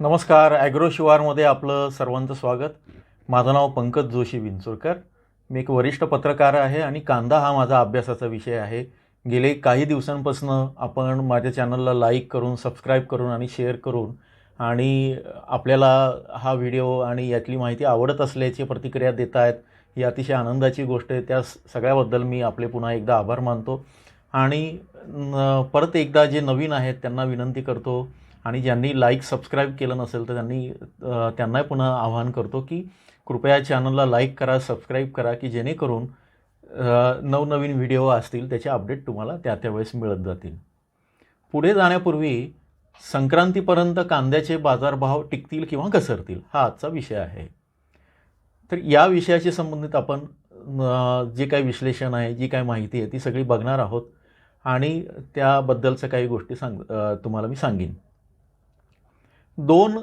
नमस्कार. ॲग्रो शिवारमध्ये आपलं सर्वांचं स्वागत. माझं नाव पंकज जोशी विंचुरकर. मी एक वरिष्ठ पत्रकार आहे आणि कांदा हा माझा अभ्यासाचा विषय आहे. गेले काही दिवसांपासून आपण माझ्या चॅनलला लाईक करून सबस्क्राईब करून आणि शेअर करून आणि आपल्याला हा व्हिडिओ आणि यातली माहिती आवडत असल्याची प्रतिक्रिया देत आहेत ही अतिशय आनंदाची गोष्ट आहे. त्या सगळ्याबद्दल मी आपले पुन्हा एकदा आभार मानतो. आणि परत एकदा जे नवीन आहेत त्यांना विनंती करतो आणि ज्यांनी लाईक सबस्क्राईब केलं नसेल तर त्यांनी त्यांना पुन्हा आवाहन करतो की कृपया चॅनलला लाईक करा सबस्क्राईब करा की जेणेकरून नवनवीन व्हिडिओ असतील त्याचे अपडेट तुम्हाला त्या त्यावेळेस मिळत जातील. पुढे जाण्यापूर्वी संक्रांतीपर्यंत कांद्याचे बाजारभाव टिकतील किंवा घसरतील हा आजचा विषय आहे. तर या विषयाशी संबंधित आपण जे काही विश्लेषण आहे जी काही माहिती आहे ती सगळी बघणार आहोत. आणि त्याबद्दलचं काही गोष्टी सांग तुम्हाला मी सांगेन. दोन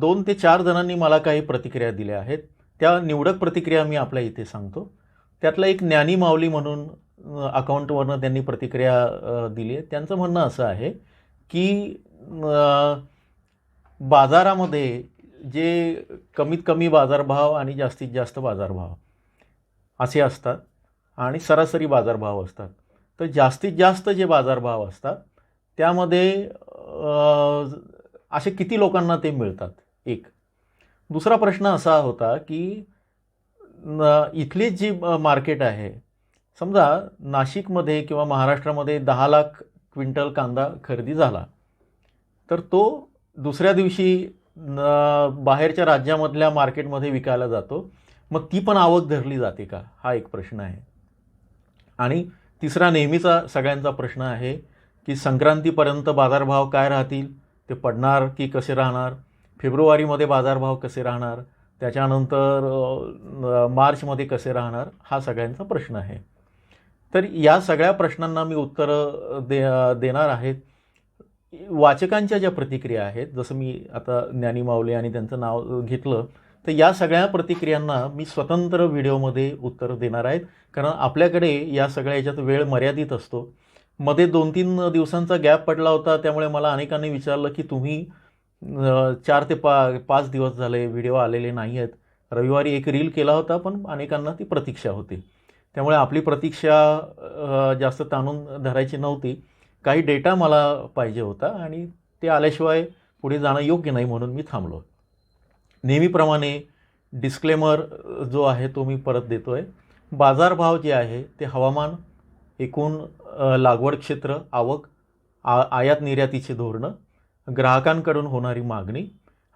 दोन ते चार जणांनी मला काही प्रतिक्रिया दिल्या आहेत. त्या निवडक प्रतिक्रिया मी आपल्या इथे सांगतो. त्यातला एक ज्ञानी माऊली म्हणून अकाउंटवरनं त्यांनी प्रतिक्रिया दिली आहे. त्यांचं म्हणणं असं आहे की बाजारामध्ये जे कमीत कमी बाजारभाव आणि जास्तीत जास्त बाजारभाव असे असतात आणि सरासरी बाजारभाव असतात. तर जास्तीत जास्त जे बाजारभाव असतात त्यामध्ये असे किती लोकांना ते मिळतात? एक. दुसरा प्रश्न असा होता की न- इथली जी मार्केट आहे समजा नाशिकमध्ये किंवा महाराष्ट्रामध्ये दहा लाख क्विंटल कांदा खरेदी झाला तर तो दुसऱ्या दिवशी न- बाहेरच्या राज्यामधल्या मार्केटमध्ये विकायला जातो. मग ती पण आवक धरली जाते का? हा एक प्रश्न आहे. आणि तिसरा नेहमीचा सगळ्यांचा प्रश्न आहे की संक्रांतीपर्यंत बाजारभाव काय राहतील ते पडणार की कसे राहणार फेब्रुवारीमध्ये बाजारभाव कसे राहणार त्याच्यानंतर मार्चमध्ये कसे राहणार हा सगळ्यांचा प्रश्न आहे. तर या सगळ्या प्रश्नांना मी उत्तरं दे देणार आहेत. वाचकांच्या ज्या प्रतिक्रिया आहेत जसं मी आता ज्ञानी माऊले आणि त्यांचं नाव घेतलं तर या सगळ्या प्रतिक्रियांना मी स्वतंत्र व्हिडिओमध्ये उत्तरं देणार आहेत. कारण आपल्याकडे या सगळ्या याच्यात वेळ मर्यादित असतो. मध्ये दोन तीन दिवसांचा गॅप पडला होता त्यामुळे मला अनेकांनी विचारलं की तुम्ही चार ते पा पाच दिवस झाले व्हिडिओ आलेले नाही आहेत. रविवारी एक रील केला होता पण अनेकांना ती प्रतीक्षा होती. त्यामुळे आपली प्रतीक्षा जास्त ताणून धरायची नव्हती. काही डेटा मला पाहिजे होता आणि ते आल्याशिवाय पुढे जाणं योग्य नाही म्हणून मी थांबलो. नेहमीप्रमाणे डिस्क्लेमर जो आहे तो मी परत देतो आहे बाजारभाव जे आहे ते हवामान एकूण लागवड क्षेत्र आवक आ आयात निर्यातीची धोरणं ग्राहकांकडून होणारी मागणी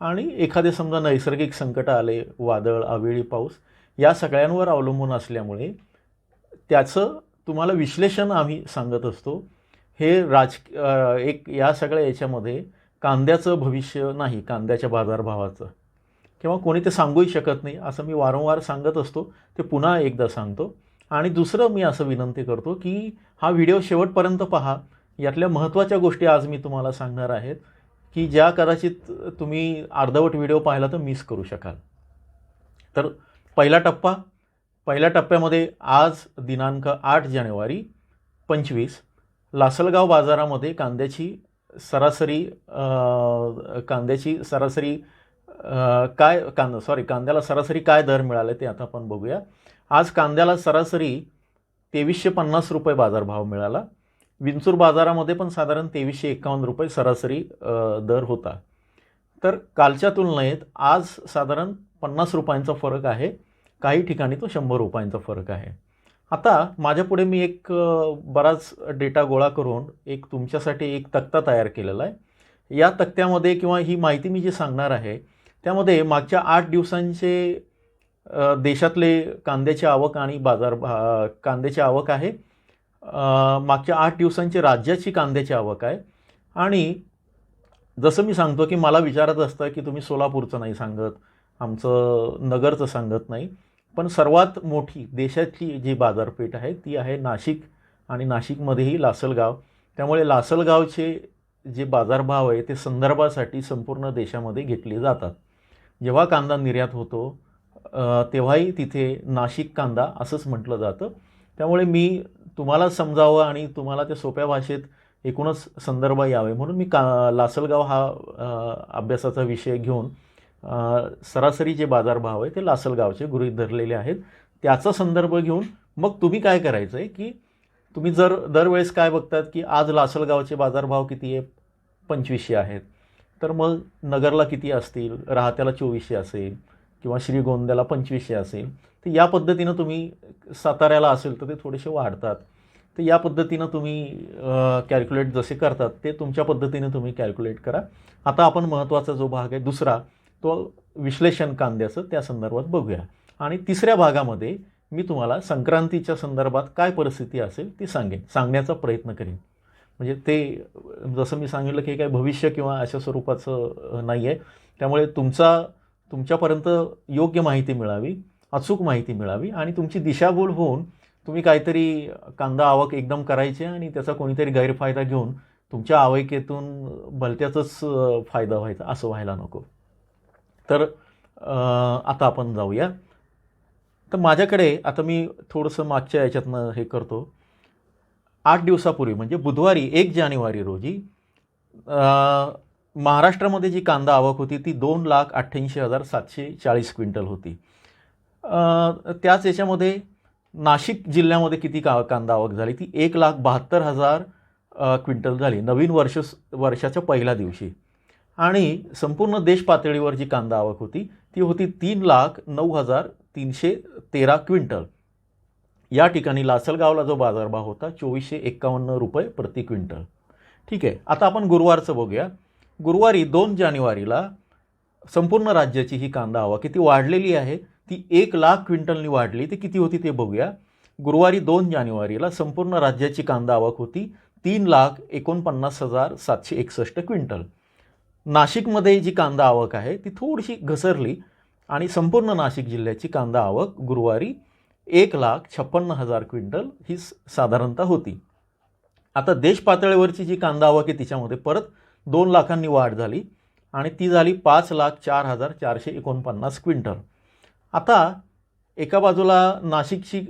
आणि एखादे समजा नैसर्गिक संकट आले वादळ आवेळी पाऊस या सगळ्यांवर अवलंबून असल्यामुळे त्याचं तुम्हाला विश्लेषण आम्ही सांगत असतो. हे राज एक या सगळ्या याच्यामध्ये कांद्याचं भविष्य नाही कांद्याच्या बाजारभावाचं. किंवा कोणी ते सांगूही शकत नाही असं मी वारंवार सांगत असतो ते पुन्हा एकदा सांगतो. आणि दुसरं मी असं विनंती करतो की हा व्हिडिओ शेवटपर्यंत पहा. यातल्या महत्त्वाच्या गोष्टी आज मी तुम्हाला सांगणार आहेत की ज्या कदाचित तुम्ही अर्धवट व्हिडिओ पाहिला तर मिस करू शकाल. तर पहिला टप्पा पहिल्या टप्प्यामध्ये आज दिनांक आठ जानेवारी पंचवीस लासलगाव बाजारामध्ये कांद्याची सरासरी कांद्याची सरासरी काय कांदा सॉरी कांद्याला सरासरी काय दर मिळाले ते आता आपण बघूया. आज कांद्याला सरासरी तेवीसशे पन्नास रुपये बाजारभाव मिळाला. विंचूर बाजारामध्ये पण साधारण तेवीसशे एकावन्न रुपये सरासरी दर होता. तर कालच्या तुलनेत आज साधारण पन्नास रुपयांचा फरक आहे. काही ठिकाणी तो शंभर रुपयांचा फरक आहे. आता माझ्यापुढे मी एक बराच डेटा गोळा करून एक तुमच्यासाठी एक तक्ता तयार केलेला आहे. या तक्त्यामध्ये किंवा ही माहिती मी जी सांगणार आहे त्यामध्ये मागच्या आठ दिवसांचे देशातले कांद्याची आवक आणि बाजार भा- कांद्याची आवक आहे. मागच्या आठ दिवसांची राज्याची कांद्याची आवक आहे. आणि जसं मी सांगतो की मला विचारत असतं की तुम्ही सोलापूरचं नाही सांगत आमचं नगरचं सांगत नाही. पण सर्वात मोठी देशातली जी बाजारपेठ आहे ती आहे नाशिक आणि नाशिकमध्येही लासलगाव. त्यामुळे लासलगावचे जे बाजारभाव आहे ते संदर्भासाठी संपूर्ण देशामध्ये घेतले जातात. जेव्हा कांदा निर्यात होतो तेव्हाही तिथे नाशिक कांदा असंच म्हटलं जातं. त्यामुळे मी तुम्हाला समजावं आणि तुम्हाला त्या सोप्या भाषेत एकूणच संदर्भ यावे. म्हणून मी का लासलगाव हा अभ्यासाचा विषय घेऊन सरासरी जे बाजारभाव आहे ते लासलगावचे गृहीत धरलेले आहेत. त्याचा संदर्भ घेऊन मग तुम्ही काय करायचं आहे की तुम्ही जर दरवेळेस काय बघतात की आज लासलगावचे बाजारभाव किती आहे? पंचवीसशे आहेत. तर मग नगरला किती असतील? राहत्याला चोवीसशे असेल किंवा श्रीगोंद्याला पंचवीसशे असेल. तर या पद्धतीनं तुम्ही साताऱ्याला असेल तर ते थोडेसे वाढतात. तर या पद्धतीनं तुम्ही कॅल्क्युलेट जसे करतात ते तुमच्या पद्धतीने तुम्ही कॅल्क्युलेट करा. आता आपण महत्त्वाचा जो भाग आहे दुसरा तो विश्लेषण कांद्याचं त्या संदर्भात बघूया. आणि तिसऱ्या भागामध्ये मी तुम्हाला संक्रांतीच्या संदर्भात काय परिस्थिती असेल ती सांगेन सांगण्याचा प्रयत्न करेन. म्हणजे ते जसं मी सांगितलं की काय काही भविष्य किंवा अशा स्वरूपाचं नाही आहे त्यामुळे तुमचा तुमच्यापर्यंत योग्य माहिती मिळावी अचूक माहिती मिळावी आणि तुमची दिशाभूल होऊन तुम्ही काहीतरी कांदा आवक एकदम करायची आणि त्याचा कोणीतरी गैरफायदा घेऊन तुमच्या आवकेतून भलत्याचाच फायदा व्हायचा असं व्हायला नको. तर आता आपण जाऊया. तर माझ्याकडे आता मी थोडंसं मागच्या याच्यातनं हे करतो. आठ दिवसापूर्वी म्हणजे बुधवारी एक जानेवारी रोजी महाराष्ट्रामध्ये जी कांदा आवक होती ती दोन लाख अठ्ठ्याऐंशी हजार सातशे चाळीस क्विंटल होती. त्याच याच्यामध्ये नाशिक जिल्ह्यामध्ये किती का कांदा आवक झाली ती एक लाख बहात्तर हजार क्विंटल झाली नवीन वर्ष वर्षाच्या पहिल्या दिवशी. आणि संपूर्ण देश पातळीवर जी कांदा आवक होती ती होती तीन लाख नऊ हजार तीनशे तेरा क्विंटल. या ठिकाणी लासलगावला जो बाजारभाव होता चोवीसशे एक्कावन्न रुपये प्रति क्विंटल. ठीक आहे आता आपण गुरुवारचं बघूया. गुरुवारी दोन जानेवारीला संपूर्ण राज्याची ही कांदा आवक किती वाढलेली आहे ती एक लाख क्विंटलनी वाढली ती किती होती ते बघूया. गुरुवारी दोन जानेवारीला संपूर्ण राज्याची कांदा आवक होती तीन लाख एकोणपन्नास हजार सातशे एकसष्ट क्विंटल. नाशिकमध्ये जी कांदा आवक आहे ती थोडीशी घसरली आणि संपूर्ण नाशिक जिल्ह्याची कांदा आवक गुरुवारी एक लाख छप्पन्न हजार क्विंटल ही स- साधारणतः होती. आता देश पातळीवरची जी कांदा आवक आहे तिच्यामध्ये परत दोन लाखांनी वाढ झाली आणि ती झाली पाच लाख चार हजार चारशे एकोणपन्नास क्विंटल. आता एका बाजूला नाशिकची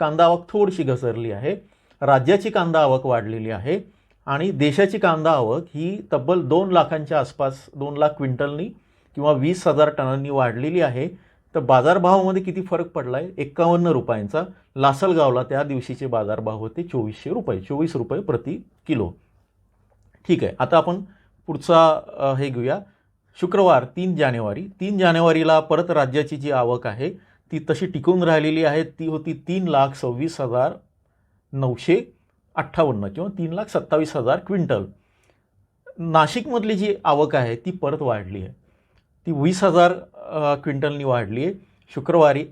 कांदा आवक थोडीशी घसरली आहे राज्याची कांदा आवक वाढलेली आहे आणि देशाची कांदा आवक ही तब्बल दोन लाखांच्या आसपास दोन लाख क्विंटलनी किंवा वीस हजार टनांनी वाढलेली आहे. तर बाजारभावामध्ये किती फरक पडला आहे एक्कावन्न रुपयांचा. लासलगावला त्या दिवशीचे बाजारभाव होते चोवीसशे रुपये चोवीस रुपये प्रति किलो. ठीक आहे आता आपण पुढचा हे घेऊया. शुक्रवार तीन जानेवारी. तीन जानेवारीला परत राज्याची जी आवक आहे ती तशी टिकून राहिलेली आहे. ती होती तीन लाख सव्वीस हजार नऊशे अठ्ठावन्न किंवा तीन लाख सत्तावीस हजार क्विंटल. नाशिकमधली जी आवक आहे ती परत वाढली आहे. ती वीस हजार क्विंटलनी वाढली आहे. शुक्रवारी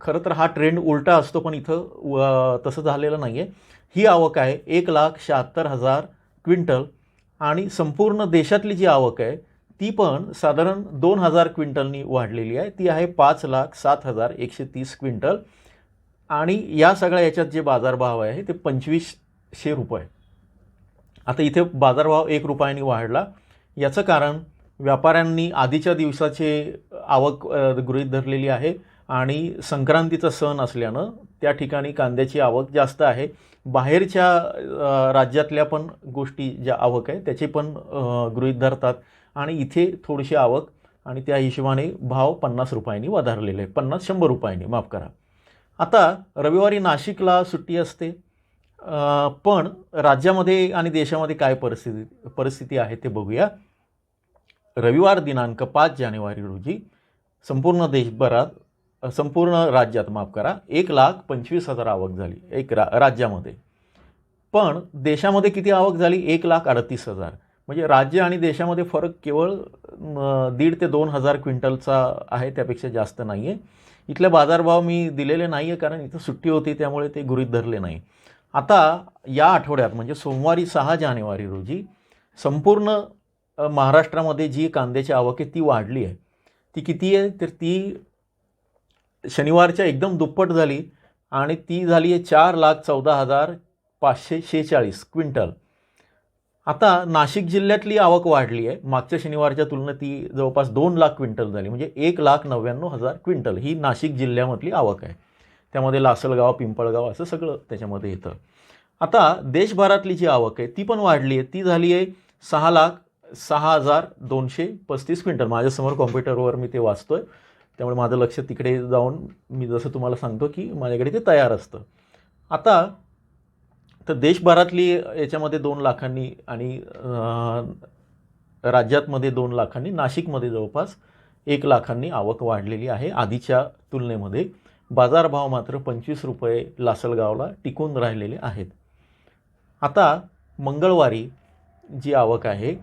खरं तर हा ट्रेंड उलटा असतो पण इथं व- तसं झालेलं नाही आहे ही आवक आहे एक लाख शहात्तर हजार क्विंटल आणि संपूर्ण देशातली जी आवक आहे ती पण साधारण दोन हजार क्विंटलनी वाढलेली आहे. ती आहे पाच लाख सात हजार एकशे तीस क्विंटल आणि या सगळ्या याच्यात जे बाजारभाव आहे ते पंचवीसशे रुपये. आता इथे बाजारभाव एक रुपयाने वाढला. याचं कारण व्यापाऱ्यांनी आधीच्या दिवसाचे आवक गृहीत धरलेली आहे आणि संक्रांतीचा सण असल्यानं त्या ठिकाणी कांद्याची आवक जास्त आहे. बाहेरच्या राज्यातल्या पण गोष्टी ज्या आवक आहे त्याचे पण गृहीत धरतात आणि इथे थोडीशी आवक आणि त्या हिशोबाने भाव पन्नास रुपयांनी वधारलेले आहे पन्नास शंभर रुपयांनी माफ करा. आता रविवारी नाशिकला सुट्टी असते. पण राज्यामध्ये आणि देशामध्ये काय परिस्थिती परिस्थिती आहे ते बघूया. रविवार दिनांक पाच जानेवारी रोजी संपूर्ण देशभरात संपूर्ण राज्यात माफ करा एक लाख पंचवीस हजार आवक झाली एक रा राज्यामध्ये. पण देशामध्ये किती आवक झाली? एक लाख अडतीस हजार. म्हणजे राज्य आणि देशामध्ये फरक केवळ दीड ते दोन हजार क्विंटलचा आहे त्यापेक्षा जास्त नाही आहे इथले बाजारभाव मी दिलेले नाही आहे कारण इथं सुट्टी होती त्यामुळे ते गृहीत धरले नाही. आता या आठवड्यात म्हणजे सोमवारी सहा जानेवारी रोजी संपूर्ण महाराष्ट्रामध्ये जी कांद्याची आवक आहे ती वाढली आहे. ती किती आहे? तर ती शनिवारच्या एकदम दुप्पट झाली आणि ती झाली आहे चार लाख चौदा हजार पाचशे शेहेचाळीस क्विंटल. आता नाशिक जिल्ह्यातली आवक वाढली आहे. मागच्या शनिवारच्या तुलनेत ती जवळपास दोन लाख क्विंटल झाली म्हणजे एक लाख नव्याण्णव हजार क्विंटल ही नाशिक जिल्ह्यामधली आवक आहे. त्यामध्ये लासलगाव पिंपळगाव असं सगळं त्याच्यामध्ये येतं. आता देशभरातली जी आवक आहे ती पण वाढली आहे. ती झाली आहे सहा लाख सहा हजार दोनशे पस्तीस क्विंटल. माझ्यासमोर कॉम्प्युटरवर मी ते वाचतो आहे त्यामुळे माझं लक्ष तिकडे जाऊन मी जसं तुम्हाला सांगतो की माझ्याकडे ते तयार असतं. आता तर देशभरातली याच्यामध्ये दोन लाखांनी आणि राज्यातमध्ये दोन लाखांनी नाशिकमध्ये जवळपास एक लाखांनी आवक वाढलेली आहे आधीच्या तुलनेमध्ये. बाजारभाव मात्र पंचवीस रुपये लासलगावला टिकून राहिलेले आहेत. आता मंगळवारी जी आवक आहे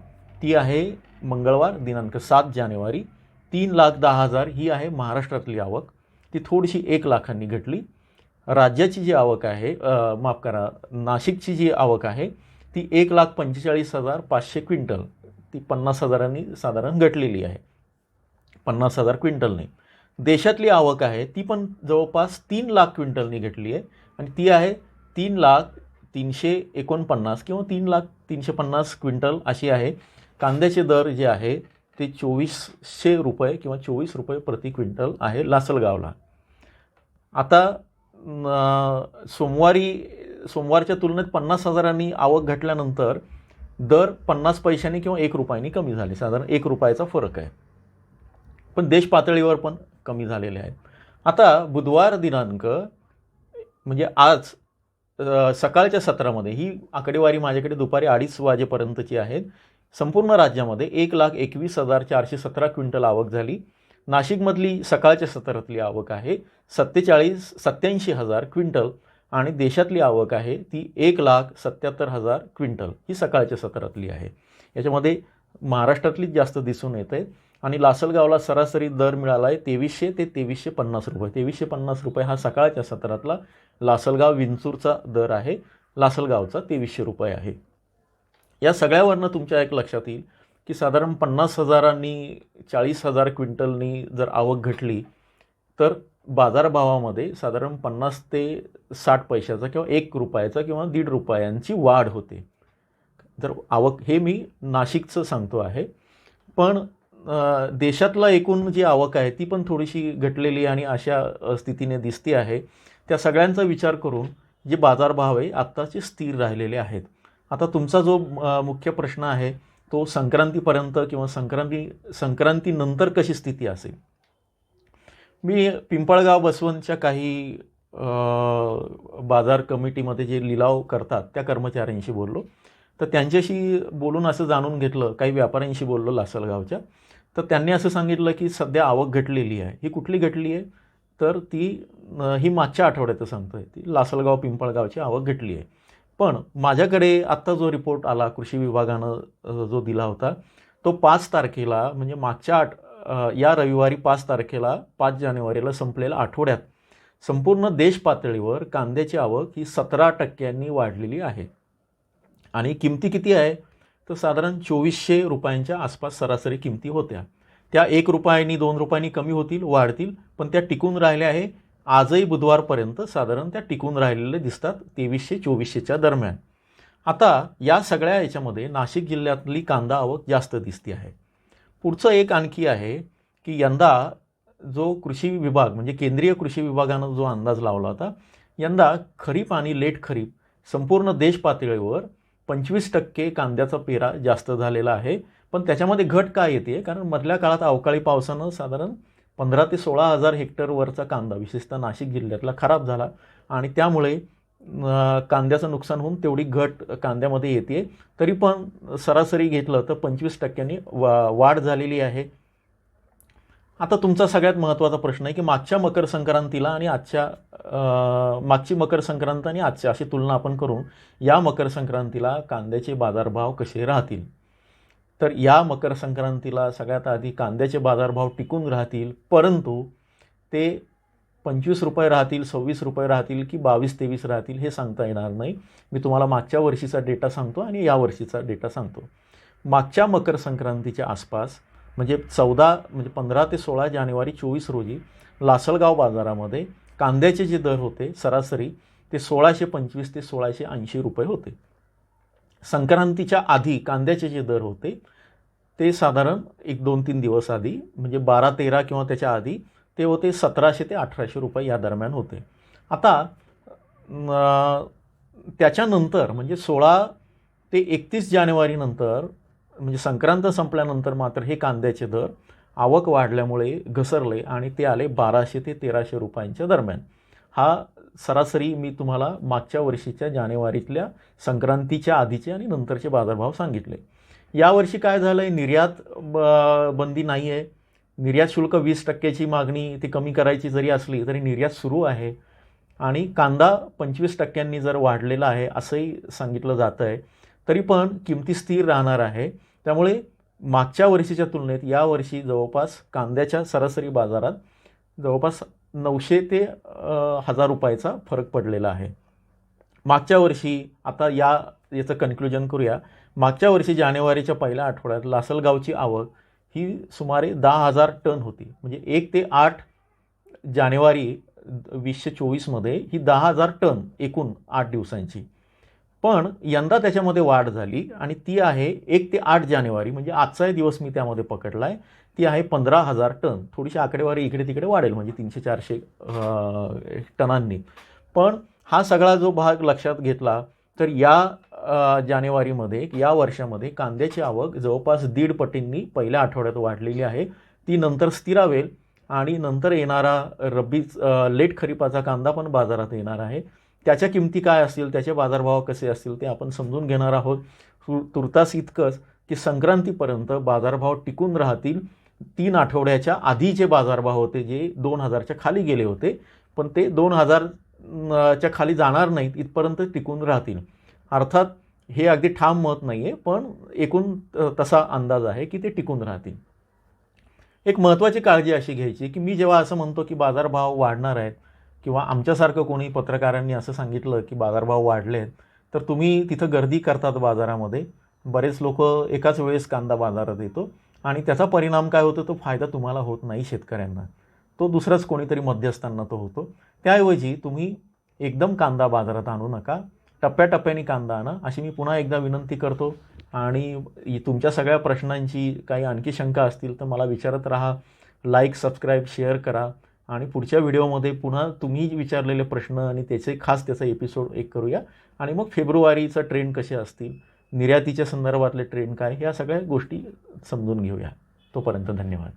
ती आहे मंगळवार दिनांक सात जानेवारी. तीन लाख दहा हजार ही आहे महाराष्ट्रातली आवक. ती थोडीशी एक लाखांनी घटली. राज्याची जी आवक आहे माफ करा नाशिकची जी आवक आहे ती एक लाख पंचेचाळीस हजार पाचशे क्विंटल. ती पन्नास हजारांनी साधारण घटलेली आहे. पन्नास हजार क्विंटलने. देशातली आवक आहे ती पण जवळपास तीन लाख क्विंटलनी घटली आहे. आणि ती आहे तीन लाख तीनशे एकोणपन्नास किंवा तीन लाख तीनशे पन्नास क्विंटल अशी आहे. कांद्याचे दर जे आहे ते चोवीसशे रुपये किंवा चोवीस रुपये प्रति क्विंटल आहे लासलगावला. आता सोमवारी सोमवारच्या तुलनेत पन्नास हजारांनी आवक घटल्यानंतर दर पन्नास पैशांनी किंवा एक रुपयानी कमी झाले. साधारण एक रुपयाचा फरक आहे. पण देश पातळीवर पण कमी झालेले आहेत. आता बुधवार दिनांक म्हणजे आज सकाळच्या सत्रामध्ये ही आकडेवारी माझ्याकडे दुपारी अडीच वाजेपर्यंतची आहे. संपूर्ण राज्यामध्ये एक लाख एकवीस हजार चारशे सतरा क्विंटल आवक झाली. नाशिकमधली सकाळच्या सत्रातली आवक आहे सत्तेचाळीस सत्याऐंशी हजार क्विंटल आणि देशातली आवक आहे ती एक लाख सत्याहत्तर हजार क्विंटल. ही सकाळच्या सत्रातली आहे. याच्यामध्ये महाराष्ट्रातलीच जास्त दिसून येते आणि लासलगावला सरासरी दर मिळाला आहे तेवीसशे ते तेवीसशे पन्नास रुपये. तेवीसशे पन्नास रुपये हा सकाळच्या सत्रातला लासलगाव विंचूरचा दर आहे. लासलगावचा तेवीसशे रुपये आहे. या सगळ्यावरनं तुमच्या एक लक्षात येईल की साधारण पन्नास हजारांनी चाळीस हजार क्विंटलनी जर आवक घटली तर बाजारभावामध्ये साधारण पन्नास ते साठ पैशाचा किंवा एक रुपयाचा किंवा दीड रुपयांची वाढ होते. जर आवक हे मी नाशिकचं सांगतो आहे. पण देशातला एकूण जी आवक आहे ती पण थोडीशी घटलेली आणि अशा स्थितीने दिसते आहे. त्या सगळ्यांचा विचार करून जे बाजारभाव आहे आत्ताचे स्थिर राहिलेले आहेत. आता तुमचा जो मुख्य प्रश्न आहे तो संक्रांतीपर्यंत किंवा संक्रांती संक्रांतीनंतर कशी स्थिती असेल? मी पिंपळगाव बसवंतच्या काही बाजार कमिटीमध्ये जे लिलाव करतात त्या कर्मचाऱ्यांशी बोललो. तर त्यांच्याशी बोलून असं जाणून घेतलं काही व्यापाऱ्यांशी बोललो लासलगावच्या. तर त्यांनी असं सांगितलं की सध्या आवक घटलेली आहे. ही कुठली घटली आहे? तर ती ही मागच्या आठवड्यात आहे ती लासलगाव पिंपळगावची आवक घटली आहे. पण माझ्याकडे आत्ता जो रिपोर्ट आला कृषी विभागानं जो दिला होता तो पाच तारखेला म्हणजे मागच्या आठ या रविवारी पाच तारखेला पाच जानेवारीला संपलेल्या आठवड्यात संपूर्ण देश पातळीवर कांद्याची आवक ही सतरा टक्क्यांनी वाढलेली आहे. आणि किमती किती आहे? तर साधारण चोवीसशे रुपयांच्या आसपास सरासरी किमती होत्या. त्या एक रुपयांनी दोन रुपयांनी कमी होतील वाढतील पण त्या टिकून राहिल्या आहे. आजही बुधवारपर्यंत साधारण त्या टिकून राहिलेले दिसतात तेवीसशे चोवीसशेच्या दरम्यान. आता या सगळ्या याच्यामध्ये नाशिक जिल्ह्यातली कांदा आवक जास्त दिसते आहे. पुढचं एक आणखी आहे की यंदा जो कृषी विभाग म्हणजे केंद्रीय कृषी विभागानं जो अंदाज लावला होता यंदा खरीप आणि लेट खरीप संपूर्ण देश पातळीवर पंचवीस टक्के कांद्याचा पेरा जास्त झालेला आहे. पण त्याच्यामध्ये घट काय येते? कारण मधल्या काळात अवकाळी पावसानं साधारण पंधरा ते सोळा हजार हेक्टरवरचा कांदा विशेषतः नाशिक जिल्ह्यातला खराब झाला. आणि त्यामुळे कांद्याचं नुकसान होऊन तेवढी घट कांद्यामध्ये येते तरी पण सरासरी घेतलं तर पंचवीस टक्क्यांनी वा वाढ झालेली आहे. आता तुमचा सगळ्यात महत्त्वाचा प्रश्न आहे की मागच्या मकर संक्रांतीला आणि आजच्या मागची मकर संक्रांत आणि आजच्या अशी तुलना आपण करून या मकर संक्रांतीला कांद्याचे बाजारभाव कसे राहतील? तर या मकर संक्रांतीला सगळ्यात आधी कांद्याचे बाजारभाव टिकून राहतील परंतु ते पंचवीस रुपये राहतील सव्वीस रुपये राहतील की बावीस तेवीस राहतील हे सांगता येणार नाही. मी तुम्हाला मागच्या वर्षीचा डेटा सांगतो आणि या वर्षीचा डेटा सांगतो. मागच्या मकर संक्रांतीच्या आसपास म्हणजे चौदा म्हणजे पंधरा ते सोळा जानेवारी चोवीस रोजी लासलगाव बाजारामध्ये कांद्याचे जे दर होते सरासरी ते सोळाशे पंचवीस ते सोळाशे ऐंशी रुपये होते. संक्रांतीच्या आधी कांद्याचे जे दर होते ते साधारण एक दोन तीन दिवस आधी म्हणजे बारा तेरा किंवा त्याच्या आधी ते होते सतराशे ते अठराशे रुपये या दरम्यान होते. आता त्याच्यानंतर म्हणजे सोळा ते एकतीस जानेवारीनंतर म्हणजे संक्रांत संपल्यानंतर मात्र हे कांद्याचे दर आवक वाढल्यामुळे घसरले आणि ते आले बाराशे ते तेराशे रुपयांच्या दरम्यान. हा सरासरी मी तुम्हाला मागच्या वर्षीच्या जानेवारीतल्या संक्रांतीच्या आधीचे आणि नंतरचे बाजारभाव सांगितले. यावर्षी काय झालं आहे निर्यात ब बंदी नाही आहे. निर्यात शुल्क वीस टक्क्याची मागणी ती कमी करायची जरी असली तरी निर्यात सुरू आहे. आणि कांदा पंचवीस टक्क्यांनी जर वाढलेला आहे असंही सांगितलं जातं आहे तरी पण किमती स्थिर राहणार आहे. त्यामुळे मागच्या वर्षीच्या तुलनेत यावर्षी जवळपास कांद्याच्या सरासरी बाजारात जवळपास नऊशे ते हजार रुपयाचा फरक पडलेला आहे. मागच्या वर्षी आता या याचं कन्क्लुजन करूया. मागच्या वर्षी जानेवारीच्या पहिल्या आठवड्यात लासलगावची आवक ही सुमारे दहा हजार टन होती. म्हणजे एक ते आठ जानेवारी वीसशे चोवीसमध्ये ही दहा हजार टन एकूण आठ दिवसांची. पण यंदा त्याच्यामध्ये वाढ झाली आणि ती आहे एक ते आठ जानेवारी म्हणजे आजचाही दिवस मी त्यामध्ये पकडला आहे ती आहे पंधरा हजार टन. थोडीशी आकडेवारी इकडे तिकडे वाढेल म्हणजे तीनशे चारशे टनांनी. पण हा सगळा जो भाग लक्षात घेतला तर या जानेवारीमध्ये या वर्षामध्ये कांद्याची आवक जवळपास दीड पटींनी पहिल्या आठवड्यात वाढलेली आहे. ती नंतर स्थिरावेल आणि नंतर येणारा रब्बी लेट खरीपाचा कांदा पण बाजारात येणार आहे. त्याच्या किमती काय असतील त्याचे बाजारभाव कसे असतील ते आपण समजून घेणार आहोत. तु तुर्तास इतकंच की संक्रांतीपर्यंत बाजारभाव टिकून राहतील. तीन आठवड्याच्या आधीचे बाजारभाव होते जे दोन हजारच्या खाली गेले होते पण ते दोन हजार च्या खाली जाणार नाहीत इथपर्यंत टिकून राहतील. अर्थात हे अगदी ठाम मत नाही आहे पण एकूण तसा अंदाज आहे की ते टिकून राहतील. एक महत्त्वाची काळजी अशी घ्यायची की मी जेव्हा असं म्हणतो की बाजारभाव वाढणार आहेत किंवा आमच्यासारखं कोणी पत्रकारांनी असं सांगितलं की बाजारभाव वाढले आहेत तर तुम्ही तिथं गर्दी करतात बाजारामध्ये. बरेच लोक एकाच वेळेस कांदा बाजारात येतो आणि त्याचा परिणाम काय होतो तो फायदा तुम्हाला होत नाही शेतकऱ्यांना. तो दुसराच कोणीतरी मध्यस्थांना तो होतो. त्याऐवजी तुम्ही एकदम कांदा बाजारात आणू नका. टप्प्याटप्प्याने कांदा आणा. अशी मी पुन्हा एकदा विनंती करतो. आणि तुमच्या सगळ्या प्रश्नांची काही आणखी शंका असतील तर मला विचारत राहा. लाईक सबस्क्राईब शेअर करा. आणि पुढच्या व्हिडिओमध्ये पुन्हा तुम्ही विचारलेले प्रश्न आणि त्याचे खास त्याचा एपिसोड एक करूया. आणि मग फेब्रुवारीचा ट्रेंड कसे असतील? निर्यातीच्या संदर्भातले ट्रेंड काय? ह्या सगळ्या गोष्टी समजून घेऊया. तोपर्यंत धन्यवाद.